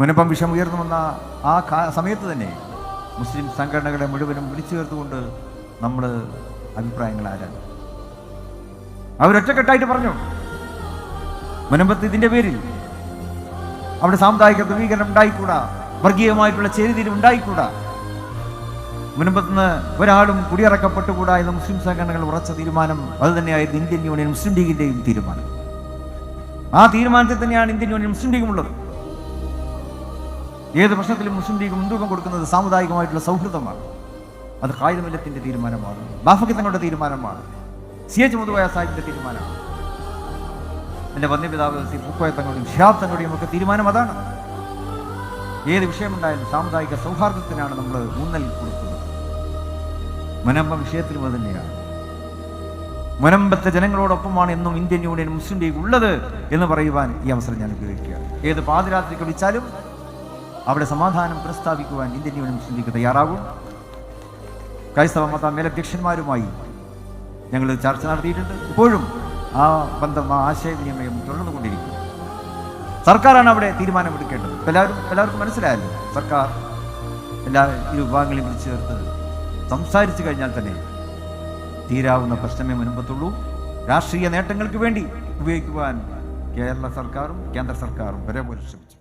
മുനപ്പം വിഷം ഉയർന്നു വന്ന ആ സമയത്ത് തന്നെ മുസ്ലിം സംഘടനകളെ മുഴുവനും വിളിച്ചു ചേർത്തുകൊണ്ട് നമ്മൾ അഭിപ്രായങ്ങൾ ആരാണ് അവരൊറ്റക്കെട്ടായിട്ട് പറഞ്ഞു. മുനമ്പത്ത് ഇതിന്റെ പേരിൽ അവിടെ സാമുദായിക ധ്രുവീകരണം ഉണ്ടായിക്കൂടാ. വർഗീയമായിട്ടുള്ള ചേരിതിരിവ് ഉണ്ടായിക്കൂടാ. മുൻപത്തുനിന്ന് ഒരാളും കുടിയിറക്കപ്പെട്ടുകൂടാ എന്ന മുസ്ലിം സംഘടനകൾ ഉറച്ച തീരുമാനം അത് തന്നെയായിരുന്നു ഇന്ത്യൻ യൂണിയൻ മുസ്ലിം ലീഗിന്റെയും തീരുമാനം. ആ തീരുമാനത്തിൽ തന്നെയാണ് ഇന്ത്യൻ യൂണിയൻ മുസ്ലിം ലീഗും ഉള്ളത്. ഏത് പ്രശ്നത്തിലും മുസ്ലിം ലീഗ് മുൻതൂക്കം കൊടുക്കുന്നത് സാമുദായികമായിട്ടുള്ള സൗഹൃദമാണ്. അത് കായികമില്ലത്തിന്റെ തീരുമാനമാണ്. ബാഫക്കി തങ്ങളുടെ തീരുമാനമാണ്. സി എച്ച് മുതുവായ സാഹിബിന്റെ തീരുമാനമാണ്. എന്റെ വന്യപിതാവ് സി പൂക്കോയ തങ്ങളുടെയും ഷിഹാബ് തങ്ങളുടെയും ഒക്കെ തീരുമാനം അതാണ്. ഏത് വിഷയമുണ്ടായാലും സാമുദായിക സൗഹാർദ്ദത്തിനാണ് നമ്മൾ ഊന്നൽ കൊടുക്കുന്നത്. മുനമ്പ വിഷയത്തിലും അത് തന്നെയാണ്. മുനമ്പത്തെ ജനങ്ങളോടൊപ്പമാണ് എന്നും ഇന്ത്യൻ യൂണിയൻ മുസ്ലിം ലീഗ് ഉള്ളത് എന്ന് പറയുവാൻ ഈ അവസരം ഞാൻ ഉപയോഗിക്കുകയാണ്. ഏത് പാതിരാത്രി വിളിച്ചാലും അവിടെ സമാധാനം പ്രസ്താവിക്കുവാൻ ഇന്ത്യൻ യൂണിയൻ മുസ്ലിം ലീഗ് തയ്യാറാകും. ക്രൈസ്തവ മത മേലധ്യക്ഷന്മാരുമായി ഞങ്ങൾ ചർച്ച നടത്തിയിട്ടുണ്ട്. ഇപ്പോഴും ആ ബന്ധം ആ ആശയവിനിമയം തുടർന്നുകൊണ്ടിരിക്കും സർക്കാരാണ് അവിടെ തീരുമാനമെടുക്കേണ്ടത്. എല്ലാവരും എല്ലാവർക്കും മനസ്സിലായല്ലോ? സർക്കാർ എല്ലാ ഇരു വിഭാഗങ്ങളെയും വിളിച്ചു ചേർത്ത് സംസാരിച്ചു കഴിഞ്ഞാൽ തന്നെ തീരാവുന്ന പ്രശ്നമേ മുൻപത്തുള്ളൂ. രാഷ്ട്രീയ നേട്ടങ്ങൾക്ക് വേണ്ടി ഉപയോഗിക്കുവാൻ കേരള സർക്കാരും കേന്ദ്ര സർക്കാരും ഒരേപോലെ ശ്രമിച്ചു.